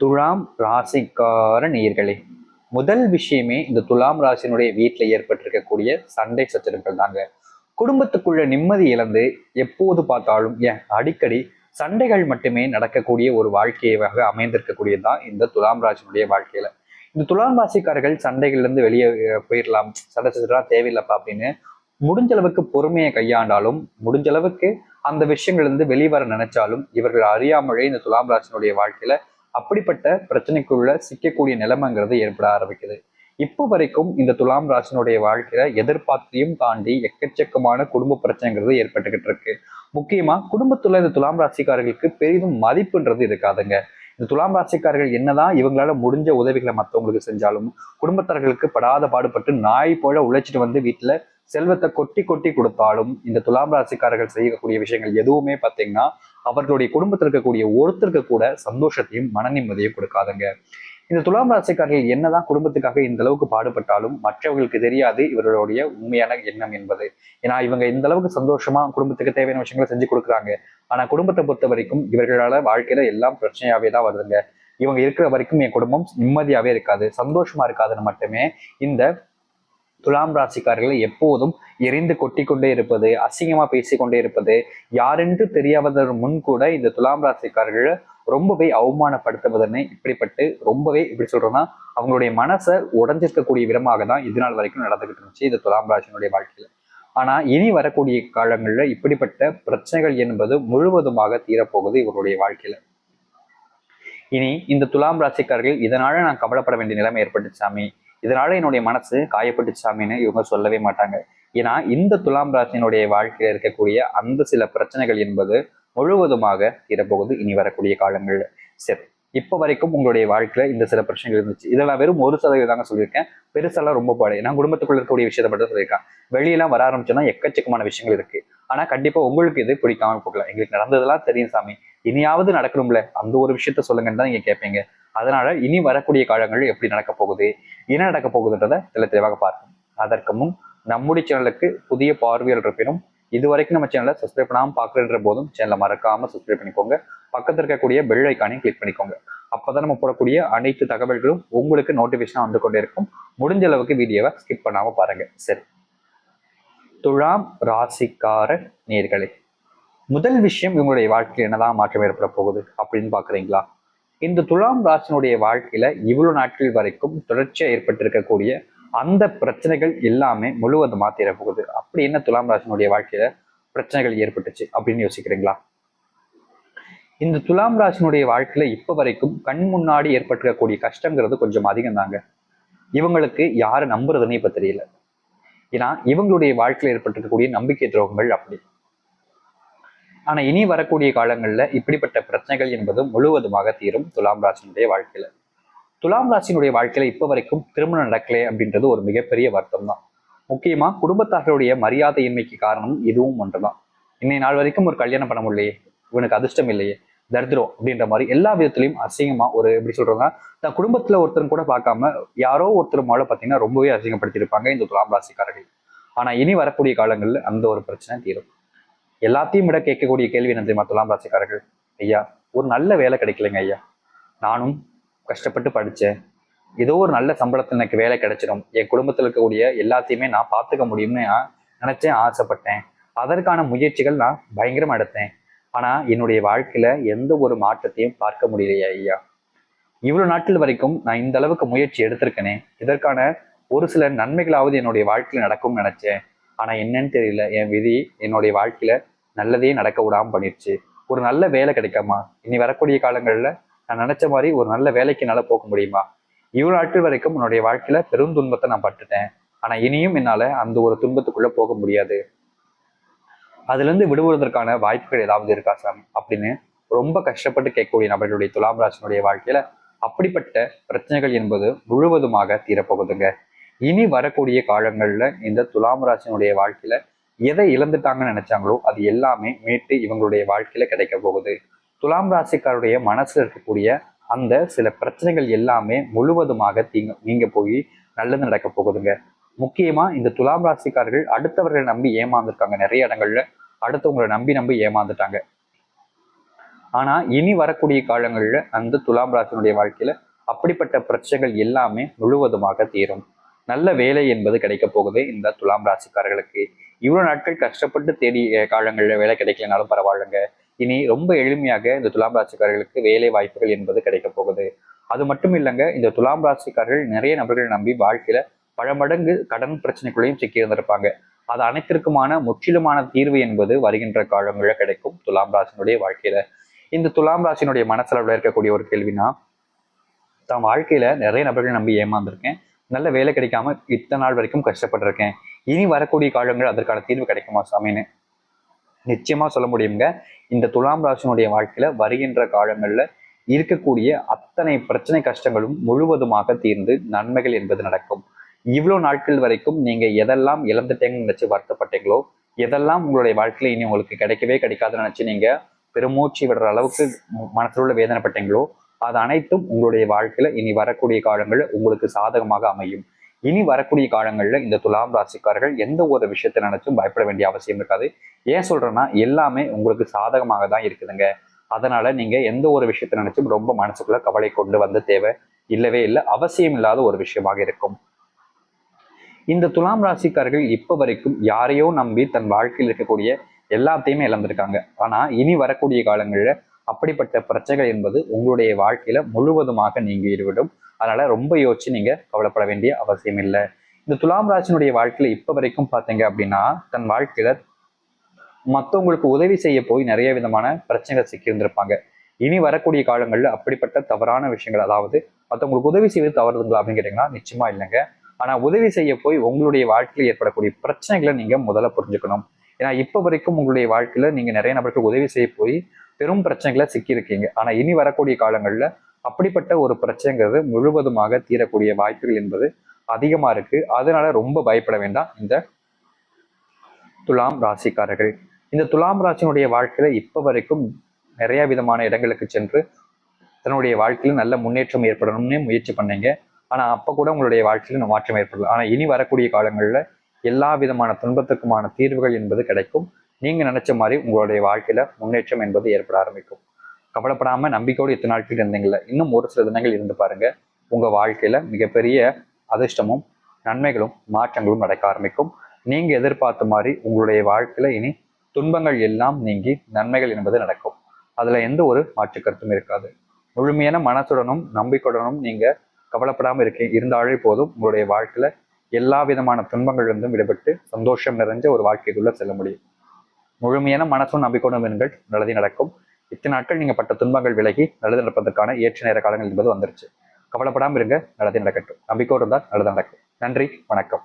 துலாம் ராசிக்கார நேயர்களே முதல் விஷயமே இந்த துலாம் ராசினுடைய வீட்டில் ஏற்பட்டிருக்கக்கூடிய சண்டை சச்சரவுகள் தாங்க. குடும்பத்துக்குள்ள நிம்மதி இழந்து எப்போது பார்த்தாலும் ஏன் அடிக்கடி சண்டைகள் மட்டுமே நடக்கக்கூடிய ஒரு வாழ்க்கையாக அமைந்திருக்கக்கூடியது தான் இந்த துலாம் ராசினுடைய வாழ்க்கையில. இந்த துலாம் ராசிக்காரர்கள் சண்டைகள்லேருந்து வெளியே போயிடலாம் சண்டை சச்சரவா தேவையில்லப்பா அப்படின்னு முடிஞ்ச அளவுக்கு பொறுமையை கையாண்டாலும் முடிஞ்ச அளவுக்கு அந்த விஷயங்கள்ல இருந்து வெளிவர நினைச்சாலும் இவர்கள் அறியாமலே இந்த துலாம் ராசினுடைய வாழ்க்கையில அப்படிப்பட்ட பிரச்சனைக்குள்ள சிக்கக்கூடிய நிலைமைங்கிறது ஏற்பட ஆரம்பிக்குது. இப்போ வரைக்கும் இந்த துலாம் ராசினுடைய வாழ்க்கையில எதிர்பார்த்தையும் தாண்டி எக்கச்சக்கமான குடும்ப பிரச்சனைங்கிறது ஏற்பட்டுக்கிட்டு இருக்கு. முக்கியமா குடும்பத்துல இந்த துலாம் ராசிக்காரர்களுக்கு பெரிதும் மதிப்புன்றது இருக்காதுங்க. இந்த துலாம் ராசிக்காரர்கள் என்னதான் இவங்களால முடிஞ்ச உதவிகளை மற்றவங்களுக்கு செஞ்சாலும் குடும்பத்தார்களுக்கு படாத பாடுபட்டு நாய் போல உழைச்சிட்டு வந்து வீட்டுல செல்வத்தை கொட்டி கொட்டி கொடுத்தாலும் இந்த துலாம் ராசிக்காரர்கள் செய்யக்கூடிய விஷயங்கள் எதுவுமே பார்த்தீங்கன்னா அவர்களுடைய குடும்பத்தில் இருக்கக்கூடிய ஒருத்தருக்கு கூட சந்தோஷத்தையும் மன நிம்மதியும் கொடுக்காதுங்க. இந்த துலாம் ராசிக்காரர்கள் என்னதான் குடும்பத்துக்காக இந்த அளவுக்கு பாடுபட்டாலும் மற்றவர்களுக்கு தெரியாது இவர்களுடைய உண்மையான எண்ணம் என்பது. ஏன்னா இவங்க இந்த அளவுக்கு சந்தோஷமா குடும்பத்துக்கு தேவையான விஷயங்களை செஞ்சு கொடுக்குறாங்க. ஆனா குடும்பத்தை பொறுத்த வரைக்கும் இவர்களால வாழ்க்கையில எல்லாம் பிரச்சனையாவே தான் வருதுங்க. இவங்க இருக்கிற வரைக்கும் என் குடும்பம் நிம்மதியாவே இருக்காது சந்தோஷமா இருக்காதுன்னு மட்டுமே இந்த துலாம் ராசிக்காரர்களை எப்போதும் எரிந்து கொட்டி கொண்டே இருப்பது அசிங்கமா பேசிக்கொண்டே இருப்பது யாரென்று தெரியாதவர் முன் கூட இந்த துலாம் ராசிக்காரர்கள் ரொம்பவே அவமானப்படுத்துவதனை இப்படிப்பட்டு ரொம்பவே இப்படி சொல்றோம்னா அவங்களுடைய மனசை உடஞ்சிருக்கக்கூடிய விதமாக தான் இது நாள் வரைக்கும் நடந்துகிட்டு இருந்துச்சு இந்த துலாம் ராசியினுடைய வாழ்க்கையில. ஆனா இனி வரக்கூடிய காலங்களில் இப்படிப்பட்ட பிரச்சனைகள் என்பது முழுவதுமாக தீரப்போகுது இவருடைய வாழ்க்கையில. இனி இந்த துலாம் ராசிக்காரர்கள் இதனால நான் கவலைப்பட வேண்டிய நிலைமை ஏற்பட்டுச்சாமி இதனால என்னுடைய மனசு காயப்பட்டு சாமின்னு இவங்க சொல்லவே மாட்டாங்க. ஏன்னா இந்த துலாம் ராசியினுடைய வாழ்க்கையில இருக்கக்கூடிய அந்த சில பிரச்சனைகள் என்பது முழுவதுமாக தீரப்போகுது. இனி வரக்கூடிய காலங்கள்ல சரி. இப்போ வரைக்கும் உங்களுடைய வாழ்க்கையில இந்த சில பிரச்சனைகள் இருந்துச்சு. இதெல்லாம் வெறும் ஒரு சதவீதம் தாங்க சொல்லியிருக்கேன். பெருசெல்லாம் ரொம்ப பாடு. நான் குடும்பத்துக்குள்ள இருக்கக்கூடிய விஷயத்தை மட்டும் சொல்லியிருக்கேன். வெளியெல்லாம் வர ஆரம்பிச்சோன்னா எக்கச்சக்கமான விஷயங்கள் இருக்கு. ஆனா கண்டிப்பா உங்களுக்கு இது பிடிக்காம போகலாம் எங்களுக்கு நடந்ததெல்லாம் தெரியும் சாமி. இனியாவது நடக்கணும்ல? அந்த ஒரு விஷயத்த சொல்லுங்கன்னு தான் நீங்க கேட்பீங்க அதனால இனி வரக்கூடிய காலங்கள் எப்படி நடக்க போகுது? என்ன நடக்க போகுதுன்றதை தெல தெளிவாக பார்க்கணும் அதற்கு முன் நம்முடைய சேனலுக்கு புதிய பார்வையாளர் இருப்பினும் இது வரைக்கும் நம்ம சேனலை சப்ஸ்கிரைப் பண்ணாமல் பார்க்குறன்ற போதும் சேனலை மறக்காம சப்ஸ்கிரைப் பண்ணிக்கோங்க. பக்கத்தில் இருக்கக்கூடிய பெல் ஐக்கானையும் கிளிக் பண்ணிக்கோங்க. அப்போதான் நம்ம போடக்கூடிய அனைத்து தகவல்களும் உங்களுக்கு நோட்டிஃபிகேஷனாக வந்து கொண்டே இருக்கும். முடிஞ்ச அளவுக்கு வீடியோவை ஸ்கிப் பண்ணாமல் பாருங்க. சரி. துலாம் ராசிக்கார நேர்களை. முதல் விஷயம் இவங்களுடைய வாழ்க்கையில் என்னதான் மாற்றம் ஏற்பட போகுது அப்படின்னு பாக்குறீங்களா இந்த துலாம் ராசினுடைய வாழ்க்கையில இவ்வளவு நாட்கள் வரைக்கும் தொடர்ச்சியா ஏற்பட்டிருக்கக்கூடிய அந்த பிரச்சனைகள் எல்லாமே முழுவதுமா தீரப்போகுது. அப்படி என்ன துலாம் ராசினுடைய வாழ்க்கையில பிரச்சனைகள் ஏற்பட்டுச்சு அப்படின்னு யோசிக்கிறீங்களா? இந்த துலாம் ராசினுடைய வாழ்க்கையில இப்ப வரைக்கும் கண் முன்னாடி ஏற்பட்டிருக்கக்கூடிய கஷ்டங்கிறது கொஞ்சம் அதிகம் தாங்க இவங்களுக்கு யாரை நம்புறதுன்னு இப்ப தெரியல. ஏன்னா இவங்களுடைய வாழ்க்கையில ஏற்பட்டிருக்கக்கூடிய நம்பிக்கை துரோகங்கள் அப்படி. ஆனா இனி வரக்கூடிய காலங்கள்ல இப்படிப்பட்ட பிரச்சனைகள் என்பது முழுவதுமாக தீரும் துலாம் ராசினுடைய வாழ்க்கையில. துலாம் ராசினுடைய வாழ்க்கையில இப்ப வரைக்கும் திருமணம் நடக்கலை அப்படின்றது ஒரு மிகப்பெரிய வருத்தம் தான் முக்கியமா குடும்பத்தார்களுடைய மரியாதையின்மைக்கு காரணம் இதுவும் ஒன்றுதான். இன்னைய நாள் வரைக்கும் ஒரு கல்யாணம் பண்ண முடியலையே இவனுக்கு அதிர்ஷ்டம் இல்லையே தரித்திரம் அப்படின்ற மாதிரி எல்லா விதத்திலையும் அசிங்கமா ஒரு எப்படி சொல்றாங்க தன் குடும்பத்துல ஒருத்தரும் கூட பார்க்காம யாரோ ஒருத்தர் மேல பாத்தீங்கன்னா ரொம்பவே அசிங்கப்படுத்தியிருப்பாங்க இந்த துலாம் ராசிக்காரர்கள். ஆனா இனி வரக்கூடிய காலங்கள்ல அந்த ஒரு பிரச்சனை தீரும். எல்லாத்தையும் விட கேட்கக்கூடிய கேள்வி என்ன தெரியுமா? துலாம் ராசிக்காரர்கள். ஐயா ஒரு நல்ல வேலை கிடைக்கலங்க ஐயா. நானும் கஷ்டப்பட்டு படித்தேன். ஏதோ ஒரு நல்ல சம்பளத்தில் எனக்கு வேலை கிடைச்சிடும். என் குடும்பத்தில் இருக்கக்கூடிய எல்லாத்தையுமே நான் பார்த்துக்க முடியும்னு நான் நினைச்சேன் ஆசைப்பட்டேன். அதற்கான முயற்சிகள் நான் பயங்கரமாக எடுத்தேன். ஆனால் என்னுடைய வாழ்க்கையில் எந்த ஒரு மாற்றத்தையும் பார்க்க முடியலையா ஐயா. இவ்வளோ நாட்கள் வரைக்கும் நான் இந்த அளவுக்கு முயற்சி எடுத்திருக்கேனே. இதற்கான ஒரு சில நன்மைகளாவது என்னுடைய வாழ்க்கையில் நடக்கும்னு நினச்சேன். ஆனால் என்னன்னு தெரியல. என் விதி என்னுடைய வாழ்க்கையில் நல்லதே நடக்க விடாம பண்ணிருச்சு. ஒரு நல்ல வேலை கிடைக்காமா? இனி வரக்கூடிய காலங்கள்ல நான் நினைச்ச மாதிரி ஒரு நல்ல வேலைக்கு என்னால போக முடியுமா? இவ்வளோ நாட்கள் வரைக்கும் என்னுடைய வாழ்க்கையில பெரும் துன்பத்தை நான் பட்டுட்டேன். ஆனா இனியும் என்னால அந்த ஒரு துன்பத்துக்குள்ள போக முடியாது. அதுல இருந்து விடுபடுவதற்கான வாய்ப்புகள் ஏதாவது இருக்கா சாமி? அப்படின்னு ரொம்ப கஷ்டப்பட்டு கேட்கக்கூடிய நபர்களுடைய துலாம் ராசனுடைய வாழ்க்கையில அப்படிப்பட்ட பிரச்சனைகள் என்பது முழுவதுமாக தீரப்போகுதுங்க. இனி வரக்கூடிய காலங்கள்ல இந்த துலாம் ராசினுடைய வாழ்க்கையில எதை இழந்துட்டாங்கன்னு நினைச்சாங்களோ அது எல்லாமே மீட்டு இவங்களுடைய வாழ்க்கையில கிடைக்க போகுது. துலாம் ராசிக்காருடைய மனசுல இருக்கக்கூடிய அந்த சில பிரச்சனைகள் எல்லாமே முழுவதுமாக தீங்க நீங்க போய் நல்லது நடக்க போகுதுங்க. முக்கியமா இந்த துலாம் ராசிக்காரர்கள் அடுத்தவர்களை நம்பி ஏமாந்துருக்காங்க நிறைய இடங்கள்ல. அடுத்தவங்களை நம்பி நம்பி ஏமாந்துட்டாங்க. ஆனா இனி வரக்கூடிய காலங்களில் அந்த துலாம் ராசினுடைய வாழ்க்கையில அப்படிப்பட்ட பிரச்சனைகள் எல்லாமே முழுவதுமாக தீரும். நல்ல வேலை என்பது கிடைக்க போகுது இந்த துலாம் ராசிக்காரர்களுக்கு. இவ்வளோ நாட்கள் கஷ்டப்பட்டு தேடி காலங்களில் வேலை கிடைக்கலனாலும் பரவாயில்லைங்க. இனி ரொம்ப எளிமையாக இந்த துலாம் ராசிக்காரர்களுக்கு வேலை வாய்ப்புகள் என்பது கிடைக்க போகுது. அது மட்டும் இல்லைங்க இந்த துலாம் ராசிக்காரர்கள் நிறைய நபர்கள் நம்பி வாழ்க்கையில பல மடங்கு கடன் பிரச்சனைக்குள்ளேயும் சிக்கி இருந்திருப்பாங்க அது அனைத்திற்குமான முற்றிலுமான தீர்வு என்பது வருகின்ற காலங்களில் கிடைக்கும் துலாம் ராசினுடைய வாழ்க்கையில. இந்த துலாம் ராசினுடைய மனசளவில் இருக்கக்கூடிய ஒரு கேள்வினா தான் வாழ்க்கையில நிறைய நபர்கள் நம்பி ஏமாந்துருக்கேன். நல்ல வேலை கிடைக்காம இத்தனை நாள் வரைக்கும் கஷ்டப்பட்டிருக்கேன். இனி வரக்கூடிய காலங்கள் அதற்கான தீர்வு கிடைக்குமா சாமின்னு? நிச்சயமா சொல்ல முடியுங்க இந்த துலாம் ராசினுடைய வாழ்க்கையில வருகின்ற காலங்கள்ல இருக்கக்கூடிய அத்தனை பிரச்சனை கஷ்டங்களும் முழுவதுமாக தீர்ந்து நன்மைகள் என்பது நடக்கும். இவ்வளோ நாட்கள் வரைக்கும் நீங்க எதெல்லாம் இழந்துட்டேங்கன்னு நினைச்சு வருத்தப்பட்டீங்களோ எதெல்லாம் உங்களுடைய வாழ்க்கையில இனி உங்களுக்கு கிடைக்கவே கிடைக்காதுன்னு நினைச்சு நீங்க பெருமூச்சு விடுற அளவுக்கு மனத்தில் உள்ள வேதனைப்பட்டீங்களோ அது அனைத்தும் உங்களுடைய வாழ்க்கையில இனி வரக்கூடிய காலங்கள் உங்களுக்கு சாதகமாக அமையும். இனி வரக்கூடிய காலங்களில் இந்த துலாம் ராசிக்காரர்கள் எந்த ஒரு விஷயத்தை நினைச்சும் பயப்பட வேண்டிய அவசியம் இருக்காது. ஏன் சொல்றேன்னா எல்லாமே உங்களுக்கு சாதகமாக தான் இருக்குதுங்க. அதனால நீங்க எந்த ஒரு விஷயத்தை நினைச்சும் ரொம்ப மனசுக்குள்ள கவலை கொண்டு வந்த தேவை இல்லவே இல்லை அவசியம் இல்லாத ஒரு விஷயமாக இருக்கும். இந்த துலாம் ராசிக்காரர்கள் இப்போ வரைக்கும் யாரையோ நம்பி தன் வாழ்க்கையில் இருக்கக்கூடிய எல்லாத்தையுமே இழந்திருக்காங்க. ஆனா இனி வரக்கூடிய காலங்களில் அப்படிப்பட்ட பிரச்சனைகள் என்பது உங்களுடைய வாழ்க்கையில முழுவதுமாக நீங்கிவிடும். அதனால ரொம்ப யோசிச்சு நீங்க கவலைப்பட வேண்டிய அவசியம் இல்லை. இந்த துலாம் ராசினுடைய வாழ்க்கையில இப்ப வரைக்கும் பாத்தீங்க அப்படின்னா தன் வாழ்க்கையில மற்றவங்களுக்கு உதவி செய்ய போய் நிறைய விதமான பிரச்சனைகள் சிக்கியிருந்திருப்பாங்க. இனி வரக்கூடிய காலங்களில் அப்படிப்பட்ட தவறான விஷயங்கள் அதாவது மற்றவங்களுக்கு உதவி செய்வது தவறுதுங்களா அப்படின்னு கேட்டீங்கன்னா நிச்சயமா இல்லைங்க. ஆனா உதவி செய்ய போய் உங்களுடைய வாழ்க்கையில் ஏற்படக்கூடிய பிரச்சனைகளை நீங்க முதல்ல புரிஞ்சுக்கணும். ஏன்னா இப்ப வரைக்கும் உங்களுடைய வாழ்க்கையில நீங்க நிறைய நபருக்கு உதவி செய்ய போய் பெரும் பிரச்சனைகளை சிக்கியிருக்கீங்க. ஆனால் இனி வரக்கூடிய காலங்களில் அப்படிப்பட்ட ஒரு பிரச்சனைங்கிறது முழுவதுமாக தீரக்கூடிய வாய்ப்புகள் என்பது அதிகமாக இருக்கு. அதனால ரொம்ப பயப்பட வேண்டாம். இந்த துலாம் ராசிக்காரர்கள். இந்த துலாம் ராசினுடைய வாழ்க்கையில இப்போ வரைக்கும் நிறைய விதமான இடங்களுக்கு சென்று தன்னுடைய வாழ்க்கையில் நல்ல முன்னேற்றம் ஏற்படணும்னு முயற்சி பண்ணீங்க. ஆனால் அப்போ கூட உங்களுடைய வாழ்க்கையில் மாற்றம் ஏற்படல. ஆனால் இனி வரக்கூடிய காலங்களில் எல்லா விதமான துன்பத்துக்குமான தீர்வுகள் என்பது கிடைக்கும். நீங்க நினைச்ச மாதிரி உங்களுடைய வாழ்க்கையில முன்னேற்றம் என்பது ஏற்பட ஆரம்பிக்கும். கவலைப்படாம நம்பிக்கையோடு இத்தனை நாட்கள் இருந்தீங்கள இன்னும் ஒரு சில தினங்கள் இருந்து பாருங்க. உங்க வாழ்க்கையில மிகப்பெரிய அதிர்ஷ்டமும் நன்மைகளும் மாற்றங்களும் நடக்க ஆரம்பிக்கும். நீங்க எதிர்பார்த்த மாதிரி உங்களுடைய வாழ்க்கையில இனி துன்பங்கள் எல்லாம் நீங்கி நன்மைகள் என்பது நடக்கும். அதுல எந்த ஒரு மாற்று கருத்தும் இருக்காது. முழுமையான மனசுடனும் நம்பிக்கையுடனும் நீங்க கவலைப்படாம இருக்க இருந்தாலே போதும் உங்களுடைய வாழ்க்கையில எல்லா விதமான துன்பங்களிலிருந்தும் விடுபட்டு சந்தோஷம் நிறைஞ்ச ஒரு வாழ்க்கைக்குள்ள செல்ல முடியும். முழுமையான மனசும் நம்பிக்கையுடன் இருங்கள். நல்லது நடக்கும். இத்தனை நாட்கள் நீங்க பட்ட துன்பங்கள் விலகி நல்லது நடப்பதற்கான ஏற்ற நேர காலங்கள் என்பது வந்துருச்சு. கவலைப்படாமல் இருங்க. நல்லது நடக்கட்டும். நம்பிக்கையோடு இருந்தால் நல்லது நடக்கும். நன்றி. வணக்கம்.